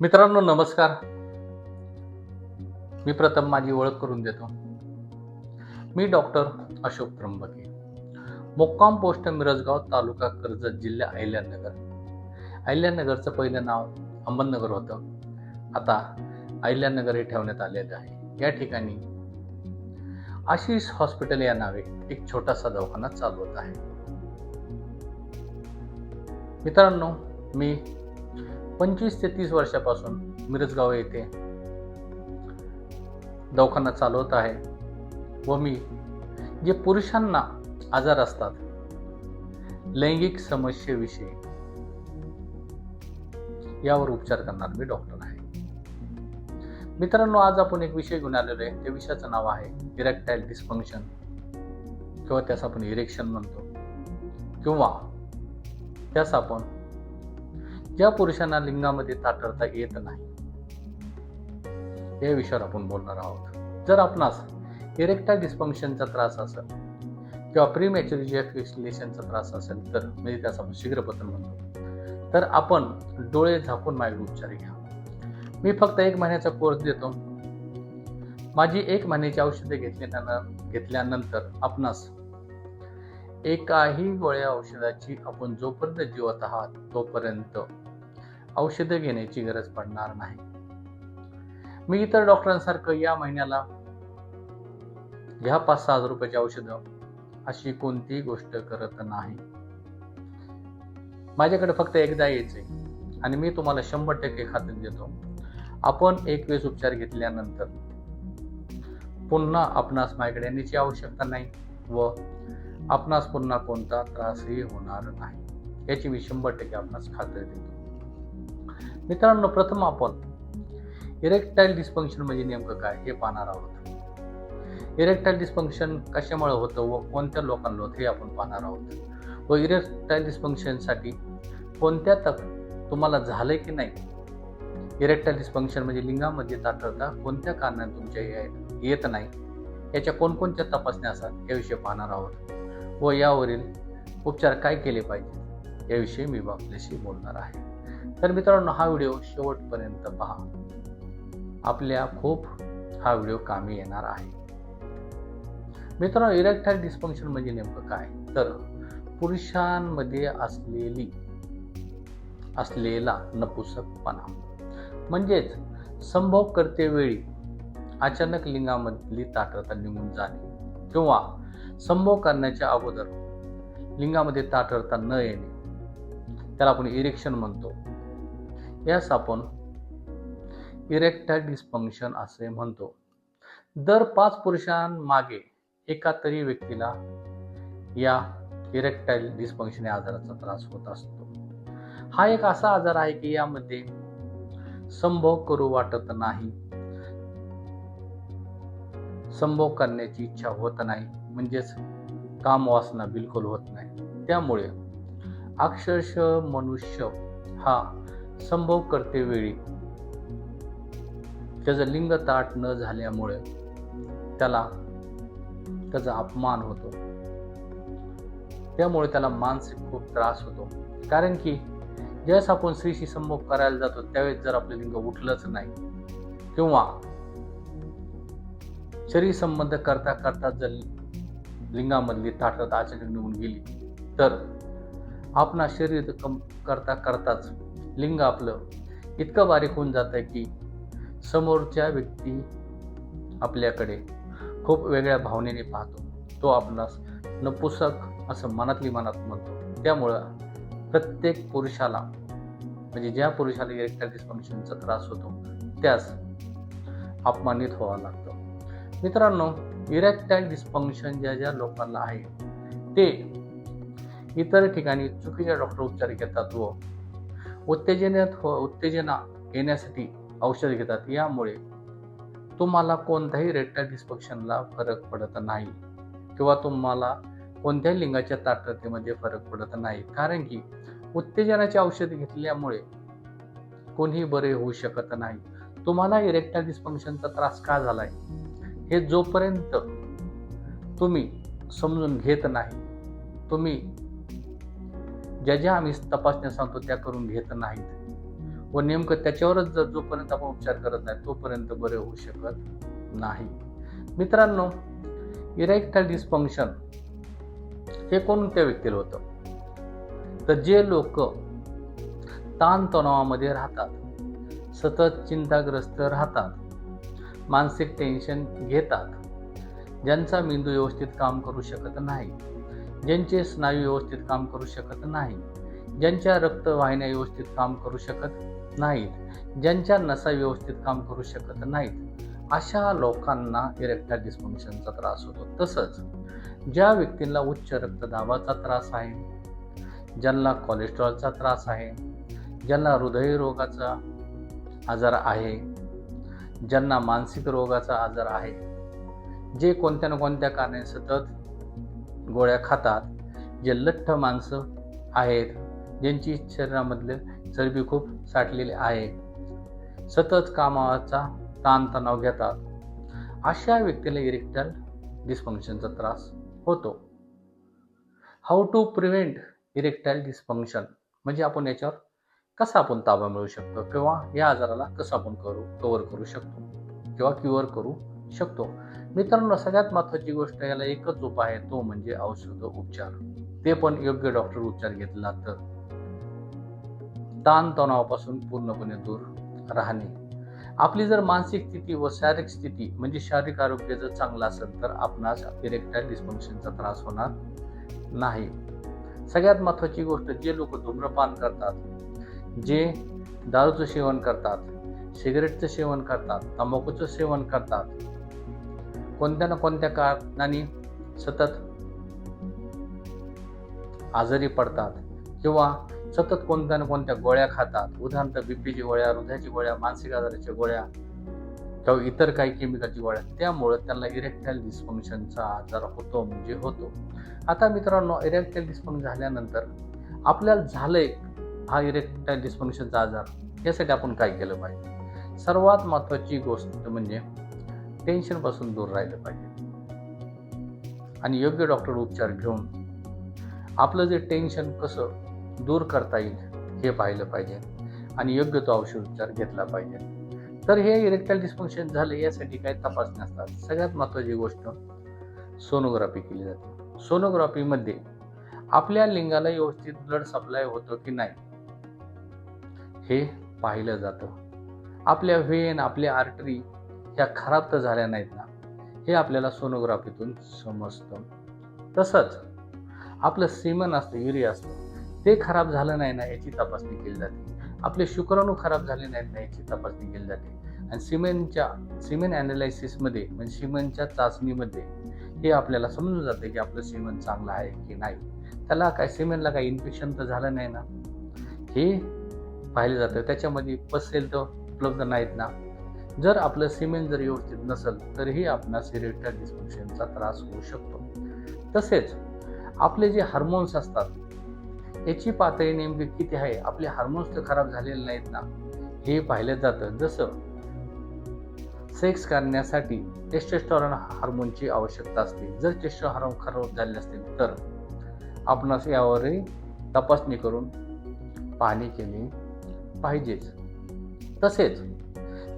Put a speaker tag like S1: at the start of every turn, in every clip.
S1: मित्रांनो नमस्कार. मी प्रथम माझी ओळख करून देतो. मी डॉक्टर अशोक त्र्यंबके. मुक्काम पोस्ट मिरजगाव तालुका कर्जत जिल्हा अहिल्यानगर. अहिल्यानगरचं पहिलं नाव अहमदनगर होतं. आता अहिल्यानगर हे ठेवण्यात आलेलं आहे. या ठिकाणी आशिष हॉस्पिटल या नावे एक छोटासा दवाखाना चालवत आहे. मित्रांनो मी पंचवीस ते तीस वर्षापासून मिरजगाव येथे दवाखाना चालवत आहे व मी जे पुरुषांना आजार असतात लैंगिक समस्येविषयी यावर उपचार करणार मी डॉक्टर आहे. मित्रांनो आज आपण एक विषय घेऊन आलेलो आहे. त्या विषयाचं नाव आहे इरेक्टाईल डिस्फंक्शन किंवा त्यास आपण इरेक्शन म्हणतो किंवा त्यास आपण ज्या पुरुषांना लिंगामध्ये ताटरता येत नाही. या विषयावर आपण बोलणार आहोत. जर आपणास इरेक्टा डिस्फंक्शनचा त्रास असेल किंवा प्री मॅच्युरिजेशनचा त्रास असेल तर म्हणजे त्याचा आपण शीघ्रपतन म्हणतो. तर आपण डोळे झाकून माझे उपचार घ्या. मी फक्त एक महिन्याचा कोर्स देतो. माझी एक महिन्याची औषधे घेतल्यानं घेतल्यानंतर आपणास एकाही गोळ्या औषधाची आपण जोपर्यंत जिवत आहात तोपर्यंत औषधं घेण्याची गरज पडणार नाही. मी इतर डॉक्टरांसारखं या महिन्याला घ्या पाच सहा हजार रुपयाची औषधं अशी कोणतीही गोष्ट करत नाही. माझ्याकडे फक्त एकदा यायचंय आणि मी तुम्हाला शंभर टक्के खात्री देतो. आपण एक वेळेस उपचार घेतल्यानंतर पुन्हा आपणास माझ्याकडे येण्याची आवश्यकता नाही व आपणास पुन्हा कोणता त्रासही होणार नाही. याची मी शंभर टक्के आपणास खात्री देतो. मित्रांनो प्रथम आपण इरेक्टाईल डिस्फंक्शन म्हणजे नेमकं काय हे पाहणार आहोत. इरेक्टाईल डिस्फंक्शन कशामुळे होतं व कोणत्या लोकांना होतं हे आपण पाहणार आहोत. व इरेक्टाईल डिस्फंक्शनसाठी कोणत्या तक तुम्हाला झालंय की नाही? इरेक्टाईल डिस्फंक्शन म्हणजे लिंगामध्ये ताठरता कोणत्या कारणाने तुमच्या येत नाही याच्या कोणकोणत्या तपासण्या असतात याविषयी पाहणार आहोत. व यावरील उपचार काय केले पाहिजे याविषयी मी आपल्याशी बोलणार आहे. तर मित्रांनो हा व्हिडिओ शेवटपर्यंत पहा. आपल्या खूप हा व्हिडिओ कामी येणार आहे. मित्रांनो इरेक्टाईल डिस्फंक्शन म्हणजे नेमकं काय? तर पुरुषांमध्ये असलेली असलेला नपुसकपणा. म्हणजेच संभोग करतेवेळी अचानक लिंगामधली ताठरता निघून जाणे किंवा संभोग करण्याच्या अगोदर लिंगामध्ये ताठरता न येणे त्याला आपण इरेक्शन म्हणतो. यास आपण इरेक्टाईल डिस्फंक्शन असे म्हणतो. दर पाच पुरुषांमागे एका तरी व्यक्तीला या इरेक्टाईल डिस्फंक्शन या आजाराचा त्रास होत असतो. हा एक असा आजार आहे की यामध्ये संभोग करू वाटत नाही. संभोग करण्याची इच्छा होत नाही. म्हणजेच काम वासना बिलकुल होत नाही. त्यामुळे अक्षरशः मनुष्य हा संभव करते वेळी. त्याचं लिंग ताट न झाल्यामुळे त्याला त्याचा अपमान होतो. त्यामुळे त्याला मानसिक खूप त्रास होतो. कारण की ज्यावेळेस आपण स्त्रीशी संभोग करायला जातो त्यावेळेस जर आपलं लिंग उठलंच नाही किंवा शरीर संबंध करता करता जर लिंगामधली ताटत अचानक निघून गेली तर आपणा शरीर कम करता करताच लिंग आपलं. इतकं बारीक होऊन जातं आहे की समोरच्या व्यक्ती आपल्याकडे खूप वेगळ्या भावनेने पाहतो. तो आपणास नपुसक असं मनातली मनात म्हणतो. त्यामुळं प्रत्येक पुरुषाला म्हणजे ज्या पुरुषाला इरेक्टाईल डिस्फंक्शनचा त्रास होतो त्यास अपमानित व्हावा लागतं. मित्रांनो इरेक्टाईल डिस्फंक्शन ज्या ज्या लोकांना आहे ते इतर ठिकाणी चुकीच्या डॉक्टर उपचार घेतात व उत्तेजनात हो उत्तेजना येण्यासाठी औषध घेतात. यामुळे तुम्हाला कोणत्याही रेटल डिस्फंक्शनला फरक पडत नाही किंवा तुम्हाला कोणत्याही लिंगाच्या ताटतेमध्ये फरक पडत नाही. कारण की उत्तेजनाचे औषध घेतल्यामुळे कोणीही बरे होऊ शकत नाही. तुम्हाला इरेक्टाईल डिस्फंक्शनचा त्रास का झालाय? हे जोपर्यंत तुम्ही समजून घेत नाही तुम्ही ज्या ज्या आम्ही तपासण्या सांगतो त्या करून घेत नाहीत. व नेमकं त्याच्यावरच जर जोपर्यंत आपण उपचार करत नाही तोपर्यंत बरे होऊ शकत नाही. मित्रांनो इरेक्टाईल डिस्फंक्शन हे कोणत्या व्यक्तीला होतं? तर जे लोक ताणतणावामध्ये राहतात सतत चिंताग्रस्त राहतात मानसिक टेन्शन घेतात ज्यांचा मेंदू व्यवस्थित काम करू शकत नाही. ज्यांचे स्नायू व्यवस्थित काम करू शकत नाही ज्यांच्या रक्तवाहिन्या व्यवस्थित काम करू शकत नाहीत ज्यांच्या नसा व्यवस्थित काम करू शकत नाहीत अशा लोकांना इरेक्टाईल डिस्फंक्शनचा त्रास होतो. तसंच ज्या व्यक्तींना उच्च रक्तदाबाचा त्रास आहे ज्यांना कोलेस्ट्रॉलचा त्रास आहे ज्यांना हृदयरोगाचा आजार आहे ज्यांना मानसिक रोगाचा आजार आहे जे कोणत्या ना कोणत्या कारणे सतत गोळ्या खातात जे लठ्ठ माणसं आहेत ज्यांची शरीरामधले चरबी खूप साठलेली आहे सतत कामाचा ताणतणाव घेतात. अशा व्यक्तीला इरेक्टल डिस्फंक्शनचा त्रास होतो. How to prevent erectile dysfunction म्हणजे आपण याच्यावर कसा आपण ताबा मिळवू शकतो? किंवा या आजाराला कसं आपण करू कवर करू शकतो? किंवा क्युअर करू शकतो. मित्रांनो सगळ्यात महत्वाची गोष्ट याला एकच उपाय आहे तो म्हणजे औषध उपचार. ते पण योग्य डॉक्टर उपचार घेतला तर. ताणतणावापासून पूर्णपणे दूर राहणे. आपली जर मानसिक स्थिती व शारीरिक स्थिती म्हणजे शारीरिक आरोग्य जर चांगलं असेल तर आपणास इरेक्टाईल डिस्फंक्शनचा त्रास होणार नाही. सगळ्यात महत्वाची गोष्ट जे लोक धूम्रपान करतात जे दारूचं सेवन करतात सिगरेटचं सेवन करतात तंबाखूचं सेवन करतात कोणत्या ना कोणत्या कारणाने सतत आजारी पडतात किंवा सतत कोणत्या ना कोणत्या गोळ्या खातात उदाहरणार्थ बीपीची गोळ्या हृदयाची गोळ्या मानसिक आजाराच्या गोळ्या किंवा इतर काही केमिकलची गोळ्या त्यामुळे त्यांना इरेक्टाईल डिस्फंक्शनचा आजार होतो म्हणजे होतो. आता मित्रांनो इरेक्टाईल डिस्फंक्शन झाल्यानंतर आपल्याला झालंय हा इरेक्टाईल डिस्फंक्शनचा आजार. यासाठी आपण काय केलं पाहिजे? सर्वात महत्त्वाची गोष्ट म्हणजे टेन्शनपासून दूर राहिलं पाहिजे. आणि योग्य डॉक्टर उपचार घेऊन आपलं जे टेन्शन कसं दूर करता येईल हे पाहिलं पाहिजे. आणि योग्य तो औषध उपचार घेतला पाहिजे. तर हे इरेक्टाईल डिस्फंक्शन झाले यासाठी काही तपासण्या असतात सगळ्यात महत्त्वाची गोष्ट सोनोग्राफी केली जाते. सोनोग्राफीमध्ये आपल्या लिंगाला व्यवस्थित ब्लड सप्लाय होतो की नाही हे पाहिलं जातं. आपल्या व्हेन आपल्या आर्टरी ह्या खराब तर झाल्या नाहीत ना. हे आपल्याला सोनोग्राफीतून समजतं. तसंच आपलं सिमन असतं युरिया असतं ते खराब झालं नाही ना याची तपासणी केली जाते. आपले शुक्राणू खराब झाले नाहीत ना याची तपासणी केली जाते. आणि सिमेंटच्या सिमेंट ॲनालायसिसमध्ये म्हणजे सिमेंटच्या चाचणीमध्ये हे आपल्याला समजून जाते की आपलं सिमेंट चांगलं आहे की नाही. त्याला काय सिमेंटला काही इन्फेक्शन तर झालं नाही ना? हे पाहिलं जातं. त्याच्यामध्ये पसेल तर उपलब्ध नाहीत ना? जर आपलं सिमेंट जर व्यवस्थित नसेल तरीही आपणास इरेक्टाईल डिस्फंक्शनचा त्रास होऊ शकतो. तसेच आपले जे हार्मोन्स असतात याची पातळी नेमकी किती आहे आपले हार्मोन्स तर खराब झालेले नाहीत ना हे पाहिलं जातं. जसं सेक्स करण्यासाठी टेस्टोस्टेरॉन हार्मोनची आवश्यकता असते. जर टेस्टो हार्मोन खराब झाले असतील तर आपणास यावरही तपासणी करून पाहणी केली पाहिजेच. तसेच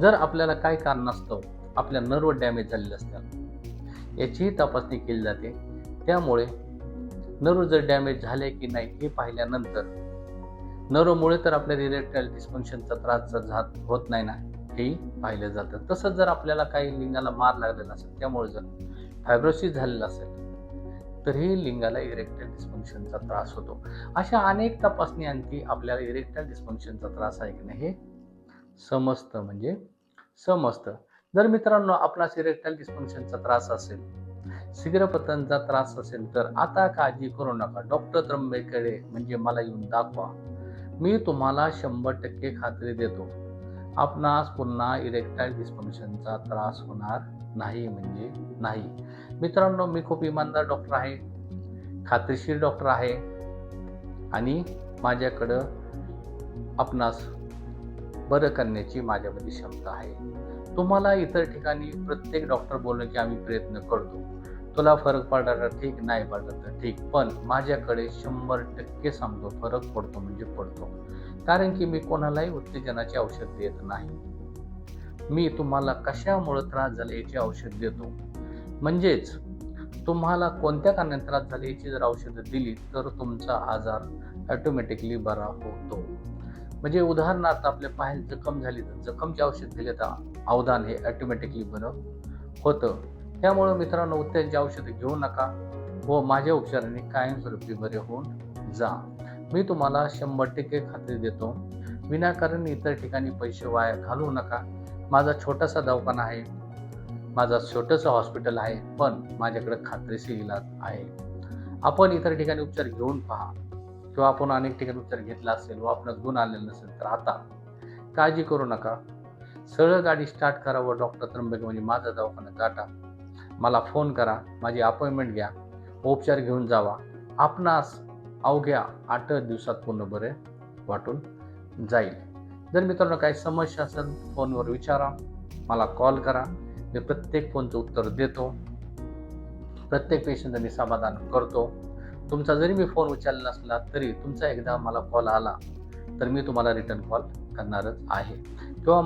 S1: जर आपल्याला काय कारण नसतं आपल्या नर्व डॅमेज झालेले असतात. याचीही तपासणी केली जाते. त्यामुळे नर्व जर डॅमेज झाले की नाही हे पाहिल्यानंतर नर्वमुळे तर आपल्याला इरेक्टाईल डिस्फंक्शनचा त्रास जात होत नाही ना हेही पाहिलं जातं. तसंच जर आपल्याला काही लिंगाला मार लागलेला असेल त्यामुळे जर फायब्रोसिस झालेला असेल तरीही लिंगाला इरेक्टाईल डिस्फंक्शनचा त्रास होतो. अशा अनेक तपासण्यांची आपल्याला इरेक्टाईल डिस्फंक्शनचा त्रास आहे की नाही हे समजतं म्हणजे समजतं जर मित्रांनो आपणास इरेक्टाईल डिस्फंक्शनचा त्रास असेल शीघ्रपतनचा त्रास असेल तर आता काळजी करू नका. डॉक्टर त्र्यंबेकडे म्हणजे मला येऊन दाखवा. मी तुम्हाला शंभर टक्के खात्री देतो. आपणास पुन्हा इरेक्टाईल डिस्फंक्शनचा त्रास होणार नाही म्हणजे नाही. मित्रांनो मी खूप इमानदार डॉक्टर आहे खात्रीशीर डॉक्टर आहे आणि माझ्याकडं आपणास बरं करण्याची माझ्यामध्ये क्षमता आहे. तुम्हाला इतर ठिकाणी प्रत्येक डॉक्टर बोललं की आम्ही प्रयत्न करतो. तुला फरक पडला तर ठीक नाही पडला तर ठीक. पण माझ्याकडे शंभर टक्के समजो फरक पडतो म्हणजे पडतो. कारण की मी कोणालाही उत्तेजनाचे औषध देत नाही. मी तुम्हाला कशामुळे त्रास झाला याचे औषध देतो. म्हणजेच तुम्हाला कोणत्या कारणाने त्रास झाले याची जर औषधं दिली तर तुमचा आजार ऑटोमॅटिकली बरा होतो. म्हणजे उदाहरणार्थ आपल्या पायाला जखम झाली तर जखमचे औषध दिले तर अवधान हे ऑटोमॅटिकली बरं होतं. त्यामुळं मित्रांनो उत्तेजनाची औषधं घेऊ नका व माझ्या उपचाराने कायमस्वरूपी बरे होऊन जा. मी तुम्हाला शंभर टक्के खात्री देतो. विनाकारण इतर ठिकाणी पैसे वाया घालवू नका. माझा छोटासा दवाखाना आहे. माझा छोटंसं हॉस्पिटल आहे. पण माझ्याकडे खात्रीशीर इलाज आहे. आपण इतर ठिकाणी उपचार घेऊन पहा. किंवा आपण अनेक ठिकाणी उपचार घेतला असेल व आपणास गुण आलेला नसेल तर आता काळजी करू नका. सरळ गाडी स्टार्ट करा व डॉक्टर त्र्यंबक म्हणजे माझा दवाखाना गाठा मला फोन करा माझी अपॉइंटमेंट घ्या उपचार घेऊन जावा. आपणास अवघ्या आठ दिवसात पूर्ण बरे वाटून जाईल. जर मित्रांनो काही समस्या असेल फोनवर विचारा मला कॉल करा. मी प्रत्येक फोनचं उत्तर देतो. प्रत्येक पेशंटचं मी समाधान करतो. तुमचा जरी मी फोन उचलला नसला तरी तुमचा एकदा मला कॉल आला तर मी तुम्हाला रिटर्न कॉल करणारच आहे. किंवा